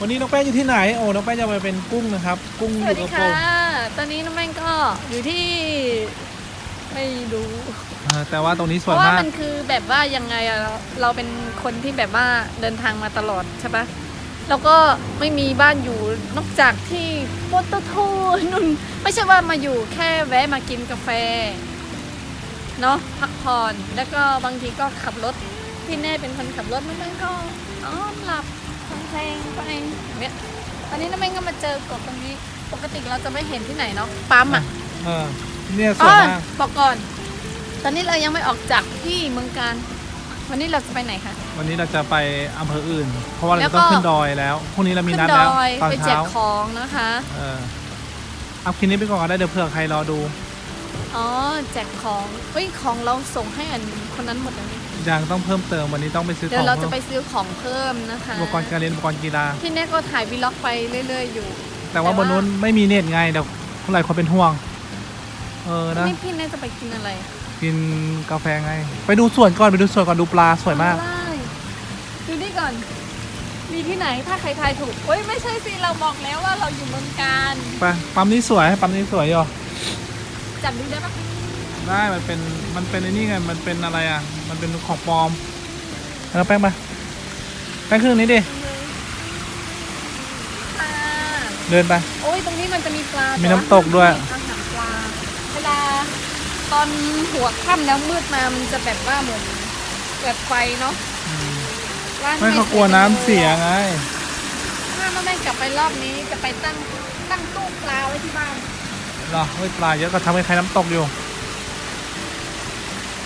วันนี้น้องแป้งอยู่ที่ไหน โอ้ น้องแป้งจะไปเป็นกุ้งนะครับ กุ้งสอวัสยู่ดีกระโปรค่ะงตอนนี้น้องแม่งก็อยู่ที่ ไม่รู้อ่าแต่ว่าตรงนี้สเพวยราะว่ามากมันคือแบบว่ายังไงอะเราเราเป็นคนที่แบบว่าเดินทางมาตลอดใช่ปะแล้วก็ไม่มีบ้านอยู่นอกจากที่ปตทนุ่นไม่ใช่ว่ามาอยู่แค่แวะมากินกาแฟเนาะพักผ่อนแล้วก็บางทีก็ขับรถพี่แน่เป็นคนขับรถน้องแม่งก็อ๋อหลับ ฟังเพลงไปเนี่ยตอนนี้น้องแม่งก็มาเจอกบตรงนี้ ปกติเราจะไม่เห็นที่ไหนเนาะ ปั๊มอะเออเนี่ยสวยมากอ๋อบอกก่อน ตอนนี้เรายังไม่ออกจากที่เมืองการ วันนี้เราจะไปไหนคะ วันนี้เราจะไปอำเภออื่น เพราะว่าแล้เราวก็ต้องขึ้นดอยแล้ว พรุ่งนี้เรามีขึ้นัดนดแล้วอยตอนไปแจเช้ากของนะคะ เออเอาคลิปนี้ไปก่อนก็ได้เดี๋ยวเผื่อใครรอดู อ๋อแจกของเฮ้ยของเราส่งให้อันคนนั้นหมดเลยนี่ยังต้องเพิ่มเติมวันนี้ต้องไปซื้อขเดี๋ยองวเราจะเพิ่มไปซื้อของเพิ่มนะคะอุปกรณ์การเรียนอุปกรณ์กีฬา พี่แน่ก็ถ่ายวีล็อกไปเรื่อย ๆ อยู่ แต่ว่าแต่บว่านนู้นไม่มีเน็ตไงเดี๋ยวหลายคนเป็นห่วง เออนะ นี่พี่แน่จะไปกินอะไรกินกาแฟไง ไปดูสวนก่อนไปดูสวนก่อนดูปลาสวยมาก ได้ดูนี่ก่อน มีที่ไหนถ้าใครทายถูกเฮ้ยไม่ใช่สิเราบอกแล้วว่าเราอยู่เมืองการ ไปปั๊มนี้สวยปั๊มนี้สวยอยู่ จับดูได้ปะได้มันเป็นมันเป็นไอ้นี่ไงมันเป็นอะไรอะ มันเป็นของปลอมแล้วแป้งมาแป้งขึ้นตรงนี้ดิปลาเดินไป โอ้ยตรงนี้มันจะมีปลามีมีน้ำตกด้วย อาหารปลาเวลาตอนหัวค่ำแล้วมืดมามันจะแบบว่าเหมือนเกิดไฟเนาะอืมร้านไม่เขากลัวน้ำเสียไง ถ้าน้องแม่งกลับไปรอบนี้จะไปตั้งตั้งตู้ปลาไว้ที่บ้าน เหรอเฮ้ยปลาเยอะก็ทำให้ใครน้ำตกอยู่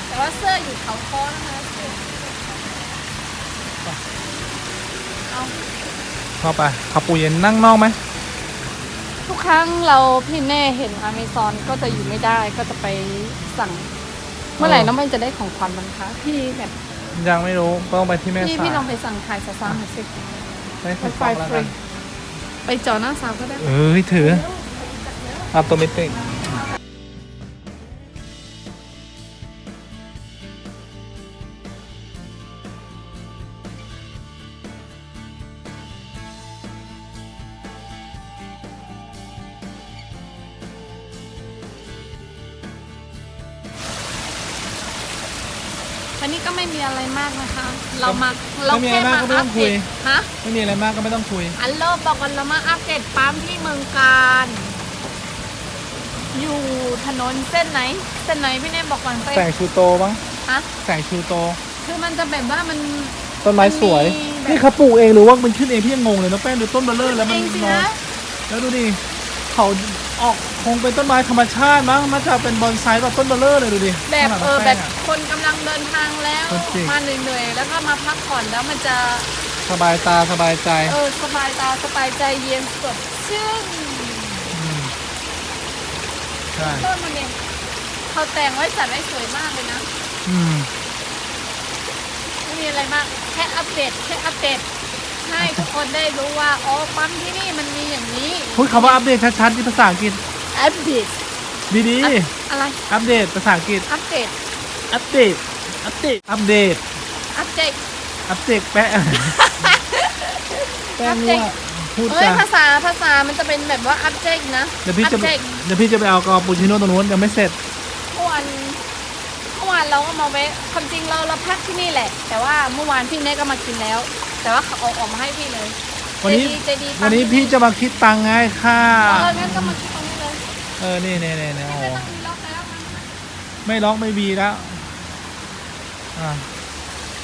แต่ว่าเสื้ออยู่เขาคอนะคะเสื้อเอาเข้าไปขับปูเย็นนั่งนอกไหมทุกครั้งเราพี่แน่เห็นอเมซอนก็จะอยู่ไม่ได้ก็จะไปสั่ง เมื่อไหร่น้องแม่งจะได้ของขวัญบ้างคะพี่แบบยังไม่รู้ก็ต้องไปที่แม่พี่สาพี่ยลองไปสั่งถ่ายสาวๆหน่อยสิไปไฟที่ไฟฟแล้วฟกัรีนไปจอหน้าสาวก็ได้ เอ้ยถือ อัตโนมัติวันนี้ก็ไม่มีอะไรมากนะคะ เรามาเราไม่มีอะไรแค่มากมาก็ไม่อัต้ปองเดคุยตฮะไม่มีอะไรมากก็ไม่ต้องคุย อัลโลบอกกันเรามาอัปเดตปั๊มที่เมืองการ อยู่ถนนเส้นไหน เส้นไหนพี่เน่บอกก่อนไปแสงชูโตมั้งฮะแสงชูโต คือมันจะแบบว่ามัน ต้นไม้สวย มันมีแบบ นี่เขาปลูกเองหรือว่ามันขึ้นเองพี่ยังงงเลยนะแป้งดูต้นเบลเลอร์แล้วมันเองสินอนนะแล้วดูดิเขาออกคงเป็นต้นไม้ธรรมชาติมั้งน่าจะเป็นบอนไซต์แบบต้นเบลเลอร์เลยดูดิแบบขนาดเออน้งแบป้บงะ คนกำลังเดินทางแล้วจริง มาเหนื่อยๆแล้วก็มาพักผ่อนแล้วมันจะสบายตาสบายใจ เออสบายตาสบายใจเย็นสดชื่นม ใช่ต้นมันเองเขาแต่งไว้จัดไว้สวยมากเลยนะอืมไม่มีอะไรมากแค่อัปเดตแค่อัปเดตให้ทุกคนได้รู้ว่าอ๋อปั๊มที่นี่มันมีอย่างนี้พูดคำว่าอัปเดตชัดๆที่ภาษาอังกฤษอัปเดตดีอะไรๆอัปเดตภาษาอังกฤษอัปเดตอัปเดตอัปเดตอัปเดตอัปเดตอัปเดตแปะ แป้งว่า พูดเอ้ยจาภาษาภาษามันจะเป็นแบบว่าอัปเดตนะ เดี๋ยวพี่จะอัปไปเดตเดี๋ยวพี่จะไปเอากอปูชิโน่ตรงนู้นยังไม่เสร็จ เมื่อวานเมื่อวานเราก็มาแวะความจริงเราเราพักที่นี่แหละ แต่ว่าเมื่อวานพี่เน่ก็มากินแล้ว แต่ว่าเขาเอาออกมาให้พี่เลยวันนี้ ใจดีใจดีวันนี้พี่จะมาคิดตังค์ไงค่าเอองั้นก็มาคิดตรงนี้เลยเออนี่นี่นี่นี่โอ้ไม่โหต้องมีล็อกแล้วนะไม่ล็อกไม่บีแล้วอ่า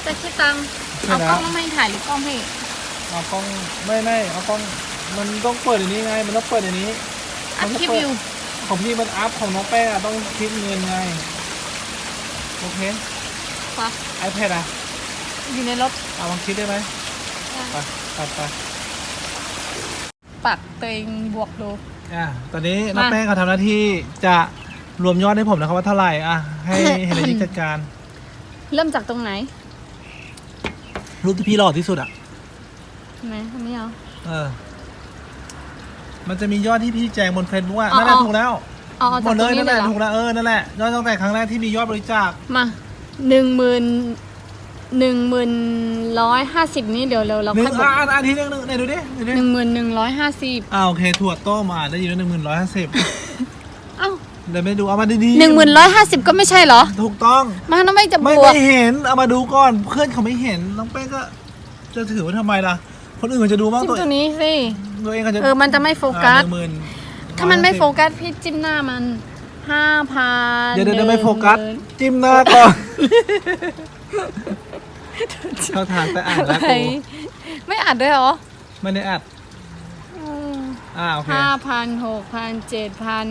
จะคิดตังค์ใช่เอาแล้ว กล้องมาให้ถ่ายหรือกล้องให้ เอากล้องไม่ไม่เอากล้องมันต้องเปิดอย่างนี้ไง มันต้องเปิดอย่างนี้อัดคลิปมันจะเปิดอยู่ของพี่มันอัพของน้องแป้งอะต้องคิดเงินไงโอเคค่ะ iPad อะอยู่ในรถเอาลองคิดได้ไหมไปไปไปปักตัวเองบวกดูอะตอนนี้น้องมาแป้งเขาทำหน้าที่จะรวมยอดให้ผมนะครับว่าเท่าไหร่อะให้เฮเลนิกจัดการ เริ่มจากตรงไหน รูปที่พี่หล่อที่สุดอะ ไหนทำนี้เอา เออ มันจะมียอดที่พี่แจงบนเฟซบุ๊กอะอ๋อนั่นแหละอ๋อ ถูกแล้วเอาเอาหมจากดตเลรงยนี้นั่นเลแหยละเหรอถูกแล้วเออนั่นแหละยอดตั้งแต่ครั้งแรกที่มียอดบริจาคมาหนึ่งหมื่นหนึ่งหมื่นร้อยห้าสิบนี่เดี๋ยวเราเราหนึ่ค่งอยบวอะกอะอาทิตย์หนึงหนึ่งไหนดูดิดูดิหนึ่งหมื่นหนึ่งร้อยห้าสิบอ่าโอเคถั่วต้มอะได้ยินว่าหนึ่งหมื่นร้อยห้าสิบเอ้าเดี๋ยวไม่ดูเอามาดีๆหนึ่งหมื่นร้อยห้าสิบก็ไม่ใช่เหรอ ถูกต้อง มาน้องไม่จะบไม่วกได้เห็นเอามาดูก่อนเพื่อนเขาไม่เห็นน้องแป้งก็ จะถือว่าทำไมล่ะ คนอื่นมันจะดูบ้างจิ้มตัวตัวนี้สิตัวเองก็จะเออมันจะไม่โฟกัส หนึ่งหมื่นถ้ามันไม่โฟกัสพี่จิ้มหน้ามันห้าพันเดี๋ยวเดี๋ยวเดี๋ยวไม่โฟกัส จิ้มหน้าก่อนเข้าทางแต่อ่านแล้วอะไรกูไม่อัดด้วยเหรอไม่ได้อัดอ่าโอเคห้าพันหกพันเจ็ดพัน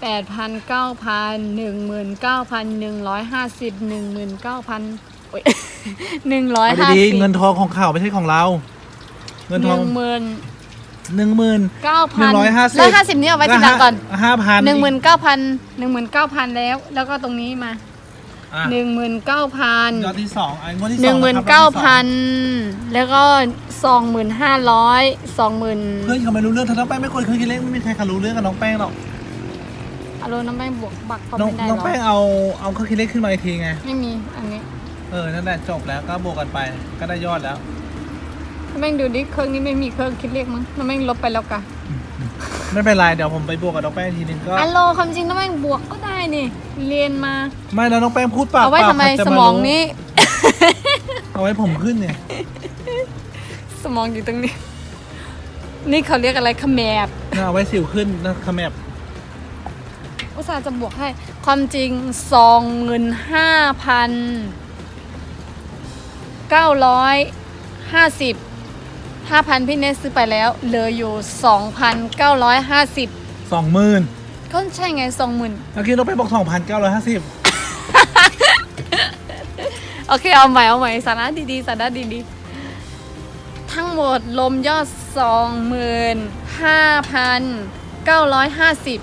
แปดพันเก้าพันหนึ่งหมื่นเก้าพันหนึ่งร้อยห้าสิบหนึ่งหมื่นเก้าพันหนึ่งร้อยเอาห้าดีสิบ ๆเงินทองของเขาไม่ใช่ของเรา เงินหทองนึ่งหมื่นหนึ่งหมื่น เก้าหพันึ่นงร้อยห้าสิบร้อยห้าสิบนี่เอาไว้ทีหลังก่อนห้าพันหนึ่งหมื่นเก้าพันหนึ่งหมื่นเก้าพันแล้ว แล้วก็ตรงนี้มาอะหนึ่งหมื่นเก้าพันยอดที่สองอันงวดที่สหอนึ่งงหมื่นนะครับเก้ายอดที่สพัองนแล้วก็สองหมื่นห้าร้อยสองหมื่นเพื่อนเขาไม่รู้เรื่องถ้าน้องแป้งไม่คนคือคิดเล็กไม่มีใครเขารู้เรื่องกับน้องแป้งหรอกอารมณ์น้ำแป้งบวกบักเขาน้องไม่ได้น้องหรอแป้งเอาเอาเครื่องคิดเลขขึ้นมาอีกทีไง ไม่มีอันนี้ เออ นั่นแหละจบแล้วก็บวกกันไปก็ได้ยอดแล้วน้ำ แป้งดูดิเครื่องนี้ไม่มีเครื่องคิดเลขมั้งน้ำแป้งลบไปแล้วกะไม่เป็นไรเดี๋ยวผมไปบวกกับน้องแป้งอีกทีนึงก็อัลโหลความจริงน้ำแป้งบวกก็ได้นี่ เรียนมา ไม่แล้วน้องแป้งพูดปากเอาไว้ปากทำไมใครจะสามองรู้นี้ เอาไว้ผมขึ้นเนี่ย สมองอยู่ตรงนี้ นี่เขาเรียกอะไรขแมบนะเอาไว้สิวขึ้นนะขแมบอุตส่าห์จะบวกให้ ความจริงสองหมื่นห้าพันเก้าร้อยห้าสิบ ห้าพันพี่เนสซื้อไปแล้วเหลืออยู่สองพันเก้าร้อยห้าสิบสองหมื่นก็ใช่ไงสองหมื่นเมื่อกี้น้องแป้งบอกสองพันเก้าร้อยห้าสิบโอเค เอาใหม่ เอาใหม่สาระดีๆสาระดีๆ ทั้งหมดรวมยอดสองหมื่นห้าพันเก้าร้อยห้าสิบ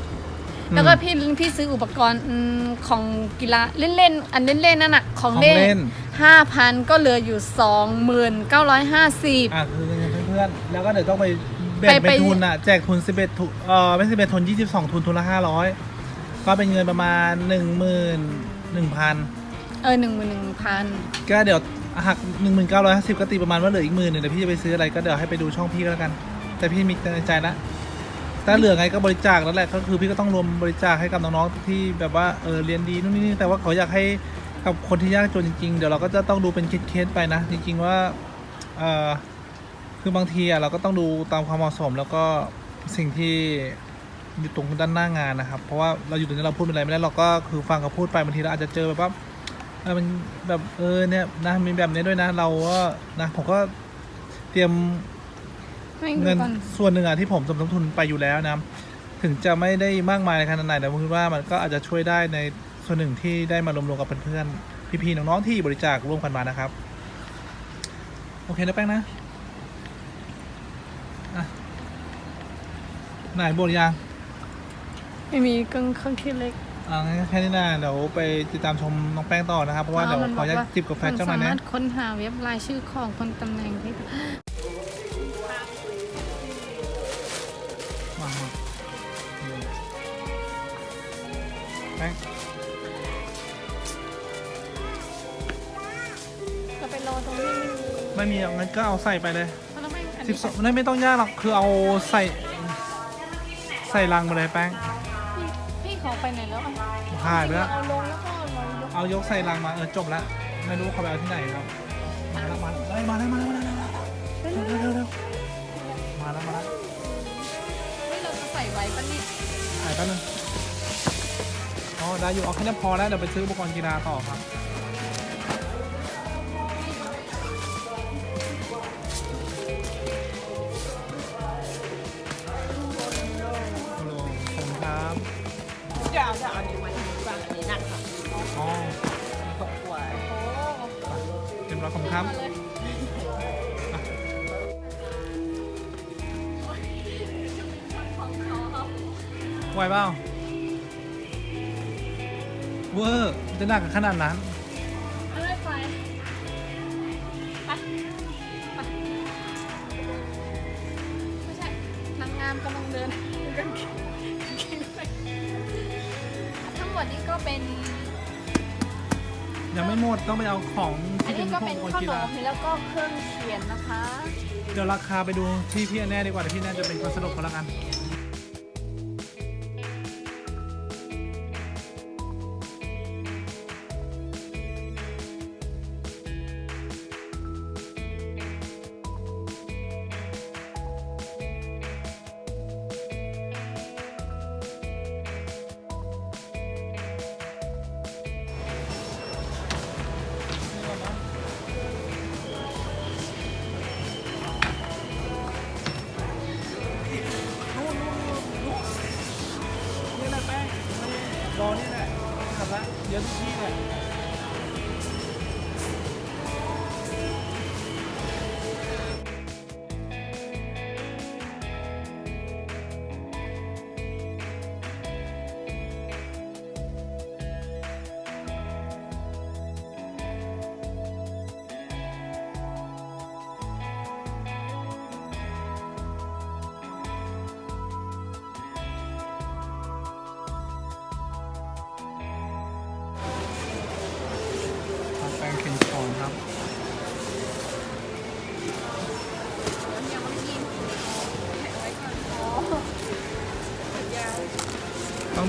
แล้วก็พี่พี่ซื้ออุปกรณ์อืมของกีฬาเล่นๆ อันเล่นๆนั่นอะของของเล่นเล่น ห้าพันก็เหลืออยู่สองหมื่นเก้าร้อยห้าสิบอะคือเพื่อนๆแล้วก็เดี๋ยวต้องไปแบ่งไปเป็นไป ทุนอะ แจกทุนสิบเอ็ดทุนเออไม่สิบเอ็ดทุนยี่สิบสองทุนทุนละห้าร้อยก็เป็นเงินประมาณหนึ่งหมื่นหนึ่งพันเออหนึ่งหมื่นหนึ่งพันก็เดี๋ยวหักหนึ่งหมื่นเก้าร้อยห้าสิบก็ตีประมาณว่าเหลืออีกหมื่นหนึ่งเดี๋ยวพี่จะไปซื้ออะไรก็เดี๋ยวให้ไปดูช่องพี่ก็แล้วกัน แต่พี่มีในใจแล้วถ้าเหลือไงก็บริจาคแล้วแหละก็คือพี่ก็ต้องรวมบริจาคให้กับน้องๆที่แบบว่าเออเรียนดีนู่นนี่นี่แต่ว่าเขาอยากให้กับคนที่ยากจนจริงๆ เดี๋ยวเราก็จะต้องดูเป็นเคสๆไปนะจริงๆว่าเออ คือบางทีอะเราก็ต้องดูตามความเหมาะสมแล้วก็สิ่งที่อยู่ตรงด้านหน้างานนะครับ เพราะว่าเราอยู่ตรงนี้เราพูดอะไรไม่ได้เราก็คือฟังเขาพูดไปบางทีเราอาจจะเจอแบบว่าเออมันแบบเออเนี่ยนะมีแบบนี้ด้วยนะ เราก็นะผมก็เตรียมเงินส่วนหนึ่งอะที่ผมสมทบทุนไปอยู่แล้วนะถึงจะไม่ได้มากมายขนาดไหนแต่ผมคิดว่ามันก็อาจจะช่วยได้ในส่วนหนึ่งที่ได้มารวมๆกับเพื่อนๆพี่ๆน้องๆที่บริจาคร่วมกันมานะครับ โอเคนะแป้งนะ ไหนบทยังไม่มีเครื่องเครื่องคิดเลขอ่างั้นแค่นี้นะเดี๋ยวไปติดตามชมน้องแป้งต่อนะครับ เพราะว่าเดี๋ยวขออนุญาตจิบกาแฟเจ้ามาสาเนี่มายรถค้นหาเว็บรายชื่อของคนตำแหน่งที่มามาแป้งจะไปรอตรงนี้ไม่มีไม่มีอะงั้นก็เอาใส่ไปเลยเพราะเราไม่อันสินี้บสองไม่ไม่ต้องยากหรอก คือเอาใส่ ใส่ลังมาเลยแป้งพี่พี่ขอไปไหนแล้วอะหายไปแล้ว เอาลงแล้วก็ลงยกเอายกใส่ลังมาเออจบแล้วไม่รู้เขาไปเอาที่ไหนครับมาแล้วมาแล้วมาแล้วมาแล้วมาแล้วมาแล้วเร็วเร็วเร็วมาแล้วมาแล้วเฮ้ยเราจะใส่ไว้ปะเนี่ยถ่ายแป๊บนึงอ๋อได้อยู่เอาแค่นี้พอแล้วเดี๋ยวไปซื้ออุปกรณ์กีฬาต่อครับ ตกหัวเต็มร้อยผมครับอะไหวเปล่าเวอร์จะหนักขนาดนั้นเอาเลยไปไปไปไม่ใช่นางงามกำลังเดินกางเกงกางเกงไปทั้งหมดนี้ก็เป็น ยยังไม่หมดต้องไปเอาของอันที่นี้เป็นก็พวเป็นกคนขกีนฬามแล้วก็เครื่องเขียนนะคะ เดี๋ยวราคาไปดูที่พี่แน่ดีกว่าเดี๋ยวพี่แน่จะเป็นคนสรุปเขาแล้วกันนี่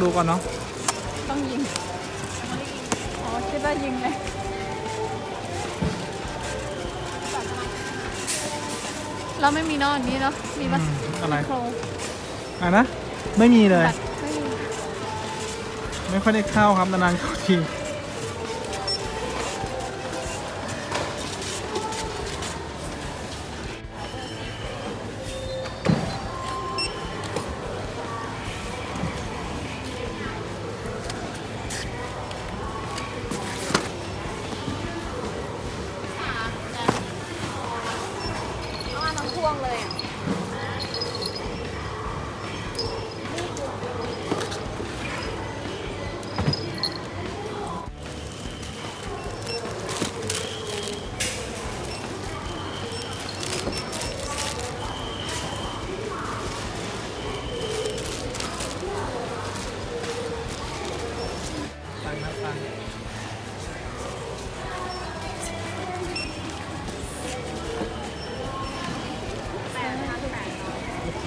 ดูก่อนเนาะต้องยิงไม่ได้ยิง อ๋อคิดว่ายิงเลยเราไม่มีเนอะอันนี้เนาะ มีปะอืมอะไรโครงอะนะ ไม่มีเลยบัตรไม่มี ไม่ค่อยได้เข้าครับนานๆเข้าที วงเลยอะ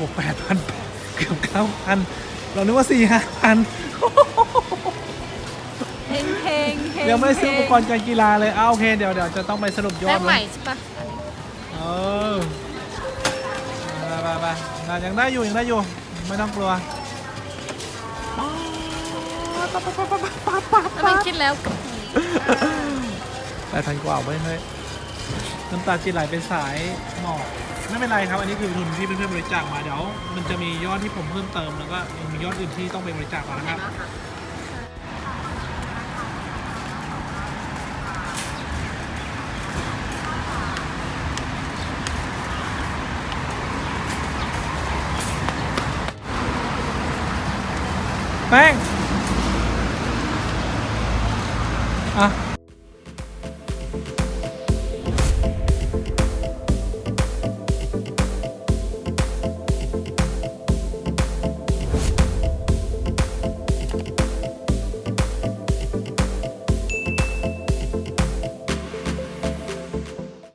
อ้โหแปดพันเกือบเก้าพันเรานึกว่าสี่ห้าพันเพลงเพลงเพลงยังไม่ได้ซื้ออุปกรณ์การกีฬาเลยอ้าโอเคเดี๋ยวเดี๋ยวจะต้องไปสรุปยอแป้ดงเลใหม่ยใช่ปะเออไปไปไปไปยังได้อยู่ยังได้อยู่ ไม่ต้องกลัวแล้วมันคิดแล้ว แปดพันกว่าไว้ยเฮ้ย น้ำตาจีไหลเป็นสายหมอกไม่เป็นไรครับ อันนี้คือทุนที่เพื่อนๆบริจาคมาเดี๋ยวมันจะมียอดที่ผมเพิ่มเติมแล้วก็ยังมียอดอื่นที่ต้องไปบริจาคมานะครับแป้งอะ